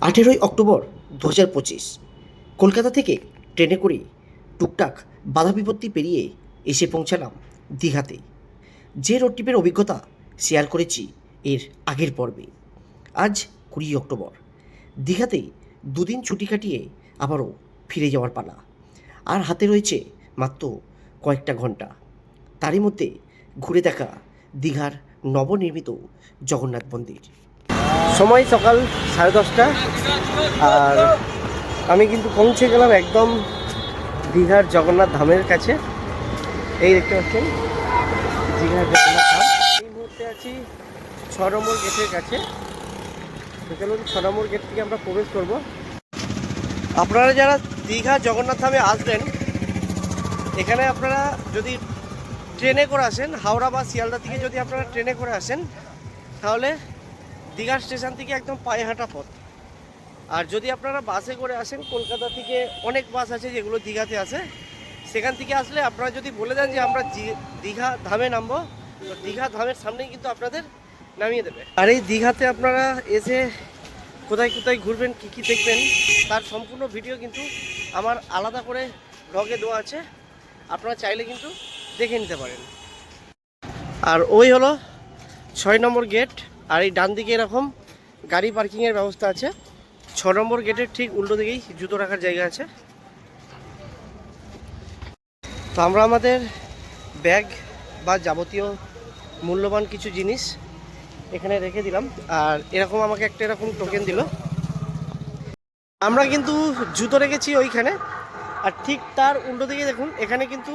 আঠেরোই অক্টোবর দু হাজার পঁচিশ। কলকাতা থেকে ট্রেনে করে টুকটাক বাধা বিপত্তি পেরিয়ে এসে পৌঁছালাম দীঘাতে। যে রোড ট্রিপের অভিজ্ঞতা শেয়ার করেছি এর আগের পর্বে। আজ কুড়ি অক্টোবর। দীঘাতে দুদিন ছুটি কাটিয়ে আবারও ফিরে যাওয়ার পালা। আর হাতে রয়েছে মাত্র কয়েকটা ঘণ্টা। তারই মধ্যে ঘুরে দেখা দীঘার নবনির্মিত জগন্নাথ মন্দির। সময় সকাল সাড়ে দশটা। আর আমি কিন্তু পৌঁছে গেলাম একদম দীঘার জগন্নাথ ধামের কাছে। এই দেখতে পাচ্ছেন, দীঘার জগন্নাথ ধাম। এই মুহূর্তে আছি ছ নম্বর গেটের কাছে। তো চলুন ছ নম্বর গেট থেকে আমরা প্রবেশ করব। আপনারা যারা দীঘা জগন্নাথ ধামে আসবেন, এখানে আপনারা যদি ট্রেনে করে আসেন, হাওড়া বা শিয়ালদা থেকে যদি আপনারা ট্রেনে করে আসেন, তাহলে দীঘার স্টেশন থেকে একদম পায়ে হাঁটা পথ। আর যদি আপনারা বাসে করে আসেন, কলকাতা থেকে অনেক বাস আছে যেগুলো দীঘাতে আসে সেখান থেকে আসলে আপনারা যদি বলে দেন যে আমরা দীঘা ধামে নামবো, তো দীঘা ধামের সামনেই কিন্তু আপনাদের নামিয়ে দেবে। আর এই দীঘাতে আপনারা এসে কোথায় কোথায় ঘুরবেন, কী কী দেখবেন, তার সম্পূর্ণ ভিডিও কিন্তু আমার আলাদা করে ব্লগে দেওয়া আছে। আপনারা চাইলে কিন্তু দেখে নিতে পারেন। আর ওই হলো ছয় নম্বর গেট আর এই ডান দিকে এরকম গাড়ি পার্কিংয়ের ব্যবস্থা আছে। ছ নম্বর গেটের ঠিক উল্টো দিকেই জুতো রাখার জায়গা আছে। তো আমরা আমাদের ব্যাগ বা যাবতীয় মূল্যবান কিছু জিনিস এখানে রেখে দিলাম। আর এরকম আমাকে একটা এরকম টোকেন দিল। আমরা কিন্তু জুতো রেখেছি ওইখানে। আর ঠিক তার উল্টো দিকে দেখুন, এখানে কিন্তু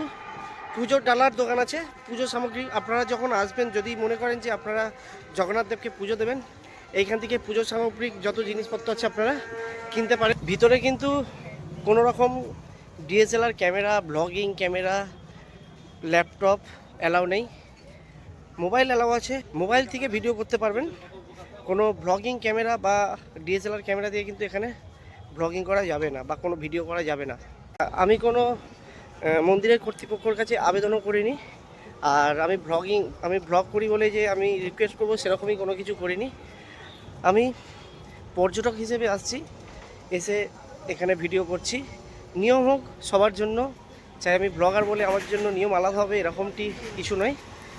পুজোর ডালার দোকান আছে, পুজো সামগ্রী। আপনারা যখন আসবেন, যদি মনে করেন যে আপনারা জগন্নাথ দেবকে পুজো দেবেন, এইখান থেকে পুজো সামগ্রিক যত জিনিসপত্র আছে আপনারা কিনতে পারেন। ভিতরে কিন্তু কোনো রকম DSLR camera, blogging camera, laptop allow নেই। মোবাইল অ্যালাউ আছে। মোবাইল থেকে ভিডিও করতে পারবেন। কোনো ব্লগিং ক্যামেরা বা ডিএসএলআর ক্যামেরা দিয়ে কিন্তু এখানে ব্লগিং করা যাবে না বা কোনো ভিডিও করা যাবে না। আমি কোনো মন্দিরের কর্তৃপক্ষর কাছে আবেদনও করিনি। আর আমি ব্লগিং আমি ব্লগ করি বলে যে আমি রিকোয়েস্ট করব সেরকমই কোনো কিছু করিনি। আমি পর্যটক হিসেবে আসছি, এসে এখানে ভিডিও করছি। নিয়ম হোক, সবার জন্য। চাই আমি ব্লগার বলে আমার জন্য নিয়ম আলাদা হবে, এরকমটি কিছু নয়।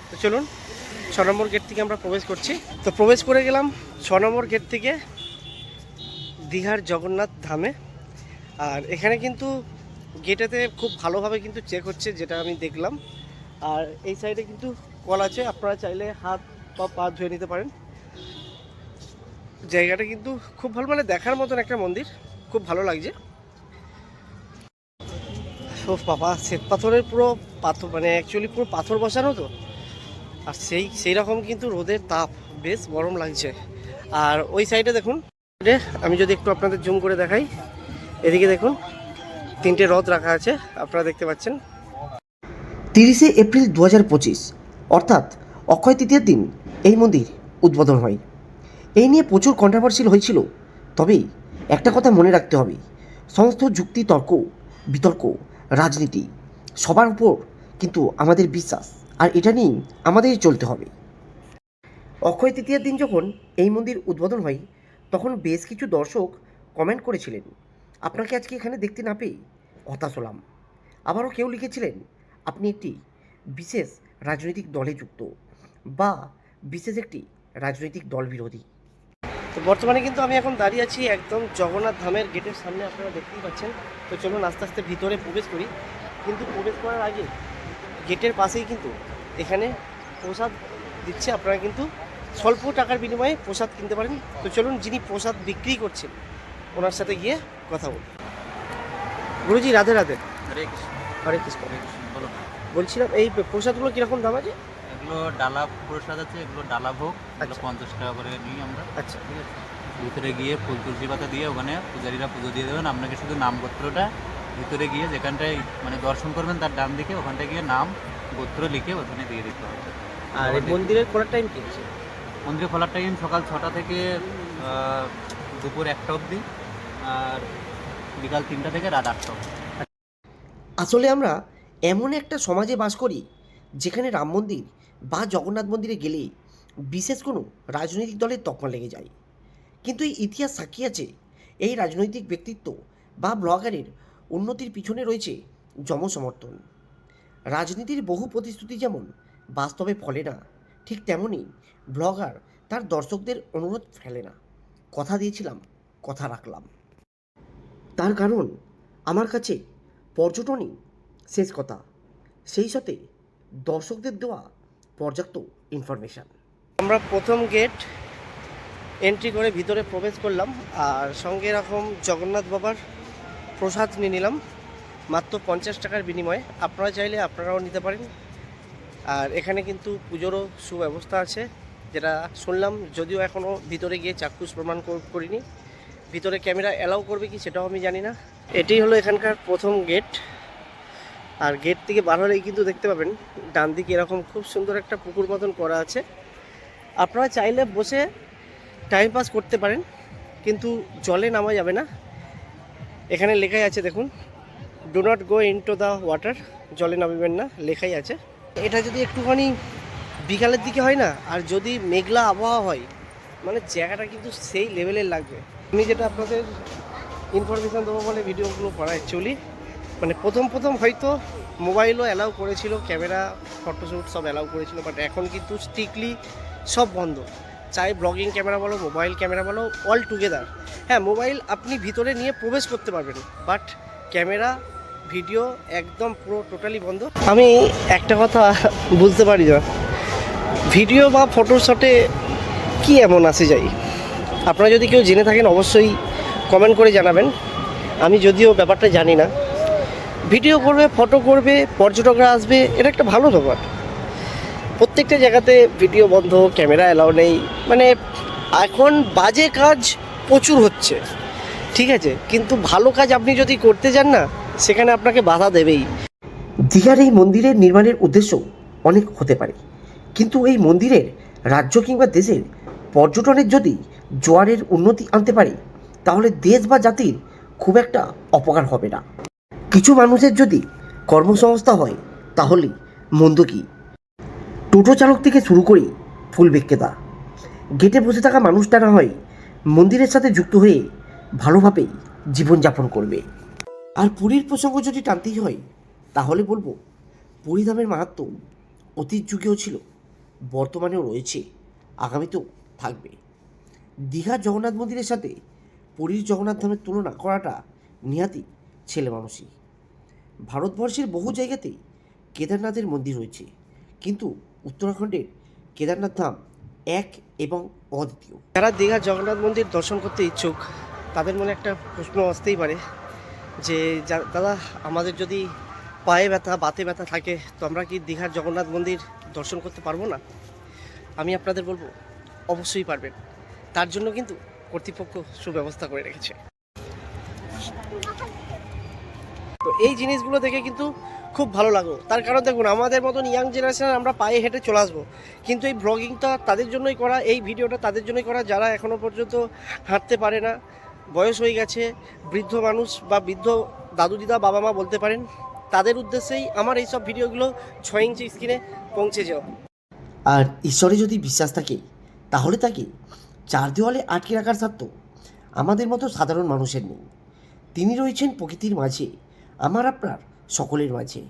তো চলুন, ছ নম্বর গেট থেকে আমরা প্রবেশ করছি। তো প্রবেশ করে গেলাম ছ নম্বর গেট থেকে দীঘার জগন্নাথ ধামে। আর এখানে কিন্তু গেটেতে খুব ভালোভাবে কিন্তু চেক হচ্ছে, যেটা আমি দেখলাম। আর এই সাইডে কিন্তু কল আছে, আপনারা চাইলে হাত বা পা ধুয়ে নিতে পারেন। জায়গাটা কিন্তু খুব ভালো মানে দেখার মতন একটা মন্দির, খুব ভালো লাগছে। ও বাবা, শ্বেত পাথরের পুরো পাথর মানে অ্যাকচুয়ালি পুরো পাথর বসানো তো। আর সেই সেই রকম কিন্তু রোদের তাপ, বেশ গরম লাগছে। আর ওই সাইডে দেখুন, আমি যদি একটু আপনাদের জুম করে দেখাই, এদিকে দেখুন। তিনটে রথ রাখা আছে, আপনারা দেখতে পাচ্ছেন। তিরিশে এপ্রিল দু হাজার পঁচিশ, অর্থাৎ অক্ষয় তৃতীয়ার দিন এই মন্দির উদ্বোধন হয়। এই নিয়ে প্রচুর কন্ট্রোভার্সিয়াল হয়েছিল তবে একটা কথা মনে রাখতে হবে, সমস্ত যুক্তি, তর্ক, বিতর্ক, রাজনীতি, সবার উপর কিন্তু আমাদের বিশ্বাস, আর এটা নিয়েই আমাদের চলতে হবে। অক্ষয় তৃতীয়ার দিন যখন এই মন্দির উদ্বোধন হয়, তখন বেশ কিছু দর্শক কমেন্ট করেছিলেন। আপনাকে আজকে এখানে দেখতে না পেয়ে হতাশ হলাম। আবারও কেউ লিখেছিলেন, আপনি একটি বিশেষ রাজনৈতিক দলে যুক্ত বা বিশেষ একটি রাজনৈতিক দল বিরোধী। তো বর্তমানে কিন্তু আমি এখন দাঁড়িয়ে আছি একদম জগন্নাথ ধামের গেটের সামনে, আপনারা দেখতেই পাচ্ছেন। তো চলুন আস্তে আস্তে ভিতরে প্রবেশ করি। কিন্তু প্রবেশ করার আগে গেটের পাশেই কিন্তু এখানে প্রসাদ দিচ্ছে। আপনারা কিন্তু স্বল্প টাকার বিনিময়ে প্রসাদ কিনতে পারেন। তো চলুন যিনি প্রসাদ বিক্রি করছেন ওনার সাথে গিয়ে কথা বলুন গুরুজি রাধে রাধে। হরে কৃষ্ণ। হরে কৃষ্ণ। বলো। বলছিলাম এই প্রসাদগুলো কীরকম দাম আছে? এগুলো ডালা প্রসাদ আছে এগুলো ডালা ভোগ এগুলো আচ্ছা। পঞ্চাশ টাকা করে নিই আমরা। আচ্ছা। ঠিক আছে? ভিতরে গিয়ে ফুল তুলসী পাতা দিয়ে ওখানে পূজারীরা পুজো দিয়ে দেবেন। আপনাকে শুধু নামগোত্রটা ভিতরে গিয়ে যেখানটায় মানে দর্শন করবেন তার ডান দিকে ওখানটায় গিয়ে নাম গোত্র লিখে ওখানে দিয়ে দিতে হবে। আর মন্দিরের খোলার টাইম কি আছে? মন্দির খোলার টাইম সকাল ছটা থেকে দুপুর একটা অবধি। আর বিকাল তিনটা থেকে রাত আটটা আসলে আমরা এমন একটা সমাজে বাস করি যেখানে রাম মন্দির বা জগন্নাথ মন্দিরে গেলে বিশেষ কোনো রাজনৈতিক দলের তকমা লেগে যায়। কিন্তু এই ইতিহাস সাক্ষী আছে, এই রাজনৈতিক ব্যক্তিত্ব বা ব্লগারের উন্নতির পিছনে রয়েছে জনসমর্থন। রাজনীতির বহু প্রতিশ্রুতি যেমন বাস্তবে ফলে না, ঠিক তেমনই ব্লগার তার দর্শকদের অনুরোধ ফেলে না। কথা দিয়েছিলাম, কথা রাখলাম। তার কারণ আমার কাছে পর্যটনই শেষ কথা। সেই সাথে দর্শকদের দেওয়া পর্যাপ্ত ইনফরমেশান আমরা প্রথম গেট এন্ট্রি করে ভিতরে প্রবেশ করলাম আর সঙ্গে এরকম জগন্নাথ বাবার প্রসাদ নিয়ে নিলাম, মাত্র পঞ্চাশ টাকার বিনিময়ে। আপনারা চাইলে আপনারাও নিতে পারেন। আর এখানে কিন্তু পুজোরও সুব্যবস্থা আছে, যেটা শুনলাম, যদিও এখনও ভিতরে গিয়ে চাক্ষুষ প্রমাণ করিনি। ভিতরে ক্যামেরা অ্যালাউ করবে কি সেটাও আমি জানি না। এটাই হলো এখানকার প্রথম গেট। আর গেট থেকে বার হলেই কিন্তু দেখতে পাবেন, ডান দিকে এরকম খুব সুন্দর একটা পুকুর মতন করা আছে। আপনারা চাইলে বসে টাইম পাস করতে পারেন, কিন্তু জলে নামা যাবে না। এখানে লেখাই আছে, দেখুন do not go into the water জলে নামবেন না, লেখাই আছে। এটা যদি একটুখানি বিকালের দিকে হয় না, আর যদি মেঘলা আবহাওয়া হয় মানে জায়গাটা কিন্তু সেই লেভেলের লাগবে। আমি যেটা আপনাদের ইনফরমেশান দেবো বলে ভিডিওগুলো করা অ্যাকচুয়ালি মানে প্রথম প্রথম হয়তো মোবাইলও অ্যালাউ করেছিল ক্যামেরা ফটোশ্যুট সব অ্যালাউ করেছিল বাট এখন কিন্তু স্ট্রিক্টলি সব বন্ধ। চাই ব্লগিং ক্যামেরা বলো মোবাইল ক্যামেরা বলো অল টুগেদার হ্যাঁ মোবাইল আপনি ভিতরে নিয়ে প্রবেশ করতে পারবেন বাট ক্যামেরা ভিডিও একদম পুরো টোটালি বন্ধ। আমি একটা কথা বুঝতে পারি না। ভিডিও বা ফটোশটে কি এমন আসে যাই? আপনারা যদি কেউ জেনে থাকেন, অবশ্যই কমেন্ট করে জানাবেন। আমি যদিও ব্যাপারটা জানি না। ভিডিও করবে ফটো করবে, পর্যটকরা আসবে, এটা একটা ভালো ব্যাপার। প্রত্যেকটা জায়গাতে ভিডিও বন্ধ ক্যামেরা অ্যালাউ নেই। মানে এখন বাজে কাজ প্রচুর হচ্ছে। ঠিক আছে? কিন্তু ভালো কাজ আপনি যদি করতে যান না, সেখানে আপনাকে বাধা দেবেই। দীঘার এই মন্দিরের নির্মাণের উদ্দেশ্য অনেক হতে পারে। কিন্তু এই মন্দিরের রাজ্য কিংবা দেশের পর্যটনের যদি জোয়ারের উন্নতি আনতে পারে, তাহলে দেশ বা জাতির খুব একটা অপকার হবে না। কিছু মানুষের যদি কর্মসংস্থা হয়, তাহলে মন্দ কী? টোটো চালক থেকে শুরু করে ফুল বিক্রেতা। গেটে বসে থাকা মানুষটা না হয় মন্দিরের সাথে যুক্ত হয়ে ভালোভাবেই জীবনযাপন করবে। আর পুরীর প্রসঙ্গ যদি টানতেই হয়, তাহলে বলব পুরী ধামের মাহাত্ম অতীত যুগেও ছিল, বর্তমানেও রয়েছে, আগামীতেও থাকবে। দীঘার জগন্নাথ মন্দিরের সাথে পুরীর জগন্নাথ ধামের তুলনা করাটা নিহাতি ছেলে মানুষই। ভারতবর্ষের বহু জায়গাতেই কেদারনাথের মন্দির রয়েছে, কিন্তু উত্তরাখণ্ডের কেদারনাথ ধাম এক এবং অদ্বিতীয়। যারা দীঘার জগন্নাথ মন্দির দর্শন করতে ইচ্ছুক, তাদের মনে একটা প্রশ্ন আসতেই পারে যে, যা- দাদা, আমাদের যদি পায়ে ব্যথা, বাতে ব্যথা থাকে, তো আমরা কি দীঘার জগন্নাথ মন্দির দর্শন করতে পারব না? আমি আপনাদের বলব, অবশ্যই পারবেন। তার জন্য কিন্তু কর্তৃপক্ষ সুব্যবস্থা করে রেখেছে। তো এই জিনিসগুলো দেখে কিন্তু খুব ভালো লাগল। তার কারণ দেখুন, আমাদের মতন ইয়াং জেনারেশন আমরা পায়ে হেঁটে চলে আসব। কিন্তু এই ব্লগিংটা তাদের জন্যই করা, এই ভিডিওটা তাদের জন্যই করা, যারা এখনও পর্যন্ত হাঁটতে পারে না, বয়স হয়ে গেছে, বৃদ্ধ মানুষ বা বৃদ্ধ দাদু দিদা, বাবা মা বলতে পারেন, তাদের উদ্দেশ্যেই আমার এই সব ভিডিওগুলো ছয় ইঞ্চি স্ক্রিনে পৌঁছে যাও। আর ঈশ্বরে যদি বিশ্বাস থাকে, তাহলে তাকে চার দেওয়ালে আটকে রাখার সাধ্য আমাদের মতো সাধারণ মানুষের নেই। তিনি রয়েছেন প্রকৃতির মাঝে, আমার আপনার সকলের মাঝে।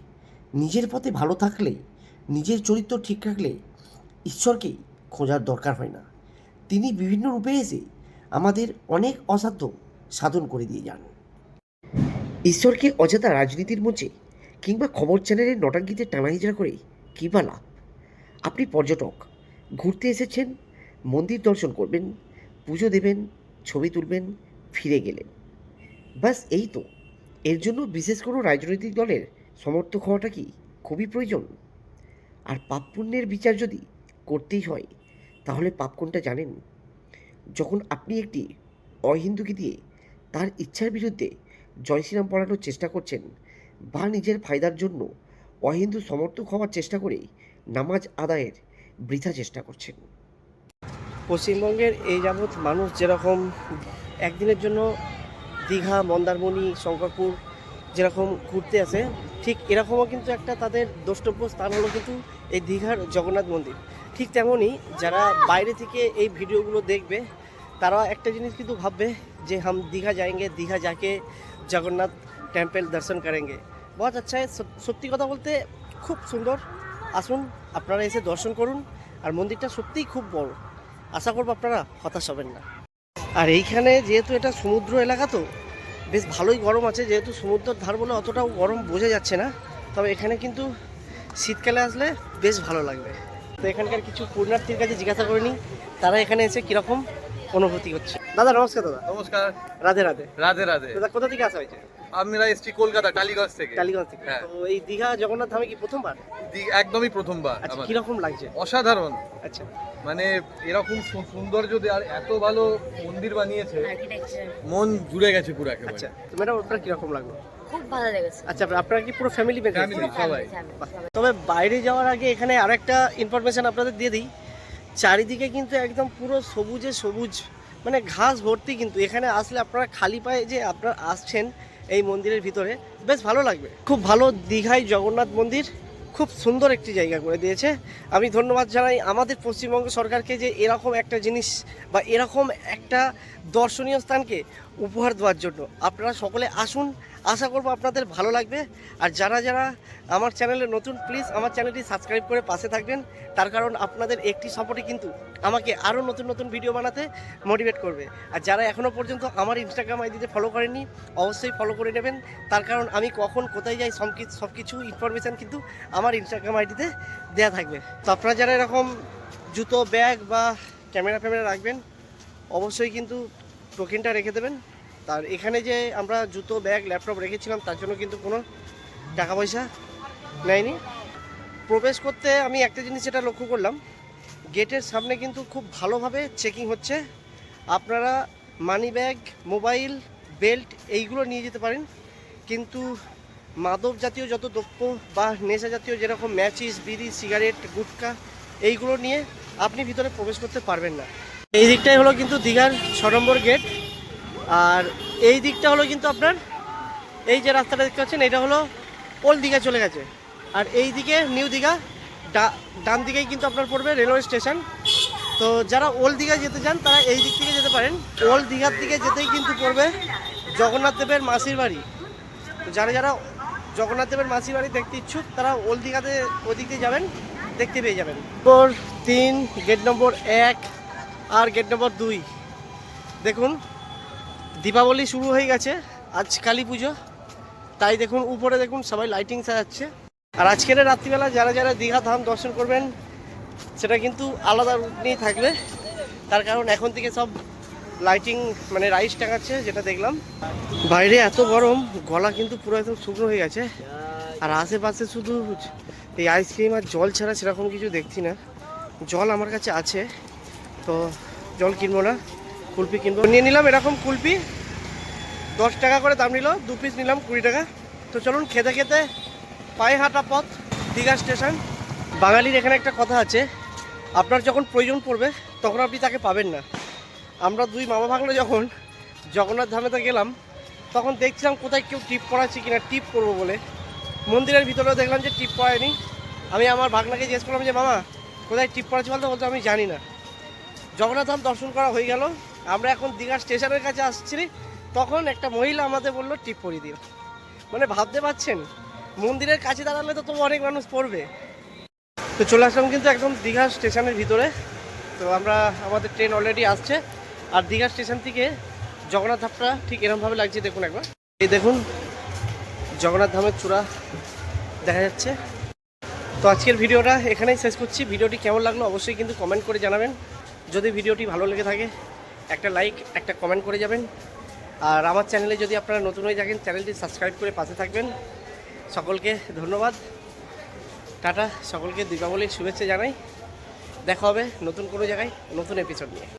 নিজের পথে ভালো থাকলে, নিজের চরিত্র ঠিক রাখলে ঈশ্বরকে খোঁজার দরকার হয় না। তিনি বিভিন্ন রূপে এসে আমাদের অনেক অসাধ্য সাধন করে দিয়ে যান। ঈশ্বরকে অযথা রাজনীতির মঞ্চে কিংবা খবর চ্যানেলের নটাঙ্গিতে টানাহিজড়া করে কী বা লাভ? আপনি পর্যটক, ঘুরতে এসেছেন মন্দির দর্শন করবেন, পুজো দেবেন, ছবি তুলবেন, ফিরে গেলেন। বাস এই তো। এর জন্য বিশেষ কোনো রাজনৈতিক দলের সমর্থক হওয়াটা কি খুবই প্রয়োজন? আর পাপ পুণ্যের বিচার যদি করতেই হয়, তাহলে পাপ কোনটা জানেন? যখন আপনি একটি অহিন্দুকে দিয়ে তার ইচ্ছার বিরুদ্ধে জয় শ্রীরাম পড়ানোর চেষ্টা করছেন বা নিজের ফায়দার জন্য অহিন্দু সমর্থক হওয়ার চেষ্টা করে নামাজ আদায়ের বৃথা চেষ্টা করছেন। পশ্চিমবঙ্গের এই যাবৎ মানুষ যেরকম একদিনের জন্য দীঘা, মন্দারমণি, শঙ্করপুর যেরকম ঘুরতে আসে, ঠিক এরকমও কিন্তু একটা তাদের দ্রষ্টব্য স্থান হলো কিন্তু এই দীঘার জগন্নাথ মন্দির। ঠিক তেমনই যারা বাইরে থেকে এই ভিডিওগুলো দেখবে তারা একটা জিনিস কিন্তু ভাববে যে হাম দীঘা যায়গে দীঘা যাকে জগন্নাথ টেম্পল দর্শন করেনগে বহুত আচ্ছা সত্যি কথা বলতে খুব সুন্দর। আসুন, আপনারা এসে দর্শন করুন, আর মন্দিরটা সত্যিই খুব বড়। আশা করব আপনারা হতাশ হবেন না। আর এইখানে যেহেতু এটা সমুদ্র এলাকা তো, বেশ ভালোই গরম আছে, যেহেতু সমুদ্রের ধার বলে অতটাও গরম বোঝা যাচ্ছে না। তবে এখানে কিন্তু শীতকালে আসলে বেশ ভালো লাগবে। তো এখানকার কিছু পূর্ণার্থীর কাছে জিজ্ঞাসা করে নিই, তারা এখানে এসে কীরকম অনুভূতি করছে দাদা নমস্কার দাদা। নমস্কার। রাধে রাধে। রাধে রাধে। দাদা কোথা থেকে আসা হয়েছে? আমরা এসছি কলকাতা টালিগঞ্জ থেকে। টালিগঞ্জ থেকে। হ্যাঁ। তো এই দীঘা জগন্নাথ ধামে কি প্রথমবার? একদমই প্রথমবার আচ্ছা। কীরকম লাগছে? অসাধারণ। আচ্ছা। মানে এরকম সৌন্দর্য আর এত ভালো মন্দির বানিয়েছে মন জুড়ে গেছে পুরো একেবারে। আচ্ছা তো ম্যাডাম আপনার কীরকম লাগল? খুব ভালো লেগেছে। আচ্ছা আপনারা কি পুরো ফ্যামিলি মেম্বার Family, সবাই। তবে বাইরে যাওয়ার আগে এখানে আরেকটা ইনফরমেশন আপনাদের দিয়ে দিই। চারিদিকে কিন্তু একদম পুরো সবুজে সবুজ মানে ঘাস ভর্তি কিন্তু, এখানে আসলে আপনারা খালি পায়ে যে আপনারা আসছেন এই মন্দিরের ভিতরে, বেশ ভালো লাগবে। খুব ভালো দীঘায় জগন্নাথ মন্দির, খুব সুন্দর একটি জায়গা করে দিয়েছে। আমি ধন্যবাদ জানাই আমাদের পশ্চিমবঙ্গ সরকারকে যে এরকম একটা জিনিস বা এরকম একটা দর্শনীয় স্থানকে উপহার দেওয়ার জন্য। আপনারা সকলে আসুন আশা করব আপনাদের ভালো লাগবে। আর যারা যারা আমার চ্যানেলে নতুন প্লিজ আমার চ্যানেলটি সাবস্ক্রাইব করে পাশে থাকবেন। তার কারণ আপনাদের একটি সাপোর্টে কিন্তু আমাকে আরও নতুন নতুন ভিডিও বানাতে মোটিভেট করবে। আর যারা এখনও পর্যন্ত আমার ইনস্টাগ্রাম আইডিতে ফলো করেননি, অবশ্যই ফলো করে নেবেন। তার কারণ আমি কখন কোথায় যাই, সব কিছু সব কিছু ইনফরমেশান কিন্তু আমার ইনস্টাগ্রাম আইডিতে দেওয়া থাকবে। তো আপনারা যারা এরকম জুতো ব্যাগ বা ক্যামেরা ফ্যামেরা রাখবেন, অবশ্যই কিন্তু টোকেনটা রেখে দেবেন। তার এখানে যে আমরা জুতো, ব্যাগ, ল্যাপটপ রেখেছিলাম, তার জন্য কিন্তু কোনো টাকা পয়সা নেয়নি। প্রবেশ করতে আমি একটা জিনিস যেটা লক্ষ্য করলাম, গেটের সামনে কিন্তু খুব ভালোভাবে চেকিং হচ্ছে। আপনারা মানি ব্যাগ, মোবাইল, বেল্ট এইগুলো নিয়ে যেতে পারেন। কিন্তু মাদক জাতীয় যত দ্রব্য বা নেশা জাতীয় যেরকম ম্যাচিস, বিড়ি, সিগারেট, গুটকা, এইগুলো নিয়ে আপনি ভিতরে প্রবেশ করতে পারবেন না। এই দিকটাই হলো কিন্তু দীঘার ছ নম্বর গেট। আর এই দিকটা হলো কিন্তু আপনার, এই যে রাস্তাটা দেখতে পাচ্ছেন, এটা হলো ওল্ড দীঘা চলে গেছে। আর এই দিকে নিউ দীঘা ডান দিকেই কিন্তু আপনার পড়বে রেলওয়ে স্টেশন। তো যারা ওল্ড দীঘা যেতে চান, তারা এই দিক থেকে যেতে পারেন। ওল্ড দীঘার দিকে যেতেই কিন্তু পড়বে জগন্নাথ দেবের মাসির বাড়ি। যারা যারা জগন্নাথ দেবের মাসির বাড়ি দেখতে ইচ্ছুক, তারা ওল্ড দীঘাতে ওই দিক দিয়ে যাবেন, দেখতে পেয়ে যাবেন। নম্বর তিন গেট নম্বর এক আর গেট নম্বর দুই। দেখুন দীপাবলি শুরু হয়ে গেছে। আজ কালী পুজো। তাই দেখুন, উপরে দেখুন, সবাই লাইটিং সাজাচ্ছে। আর আজকের রাত্রিবেলা যারা যারা দীঘা ধাম দর্শন করবেন, সেটা কিন্তু আলাদা রূপ নিয়েই থাকবে। তার কারণ এখন থেকে সব লাইটিং মানে রাইস টাঙাচ্ছে, যেটা দেখলাম। বাইরে এত গরম, গলা কিন্তু পুরো একদম শুকনো হয়ে গেছে। আর আশেপাশে শুধু এই আইসক্রিম আর জল ছাড়া সেরকম কিছু দেখছি না। জল আমার কাছে আছে। তো জল কিনবো না। কুলপি কিনবো। নিয়ে নিলাম এরকম কুলপি দশ টাকা করে দাম নিল, দু পিস নিলাম কুড়ি টাকা। তো চলুন খেতে খেতে পায়ে হাঁটা পথ, দীঘা স্টেশন। বাঙালির এখানে একটা কথা আছে, আপনার যখন প্রয়োজন পড়বে, তখন আপনি তাকে পাবেন না। আমরা দুই মামা ভাগলে যখন জগন্নাথ ধামেতে গেলাম, তখন দেখছিলাম কোথায় কেউ টিপ করাচ্ছে কিনা, টিপ করব বলে। মন্দিরের ভিতরেও দেখলাম যে টিপ করায়নি আমি আমার ভাগনাকে জিজ্ঞেস করলাম যে, মামা, কোথায় টিপ করাচ্ছে বলতে? বলতে, আমি জানি না। জগন্নাথ ধাম দর্শন করা হয়ে গেল। আমরা এখন দীঘা স্টেশনের কাছে আসছি, তখন একটা মহিলা আমাদের বলল, টিপ পরিয়ে দিও। মানে ভাবতে পারছেন? মন্দিরের কাছে দাঁড়ালে তো তবু অনেক মানুষ পড়বে। তো চলে আসলাম কিন্তু একদম দীঘা স্টেশনের ভিতরে। তো আমরা, আমাদের ট্রেন অলরেডি আসছে। আর দীঘা স্টেশন থেকে জগন্নাথ ধাপটা ঠিক এরমভাবে লাগছে, দেখুন একবার। এই দেখুন, জগন্নাথ ধামের চূড়া দেখা যাচ্ছে। তো আজকের ভিডিওটা এখানেই শেষ করছি। ভিডিওটি কেমন লাগল অবশ্যই কিন্তু কমেন্ট করে জানাবেন। যদি ভিডিওটি ভালো লেগে থাকে একটা লাইক একটা কমেন্ট করে যাবেন। আর আমার চ্যানেলে যদি আপনারা নতুন হয়ে থাকেন চ্যানেলটি সাবস্ক্রাইব করে পাশে থাকবেন। সকলকে ধন্যবাদ। টাটা। সকলকে দীপাবলির শুভেচ্ছা জানাই। দেখা হবে নতুন কোনো জায়গায়, নতুন এপিসোড নিয়ে।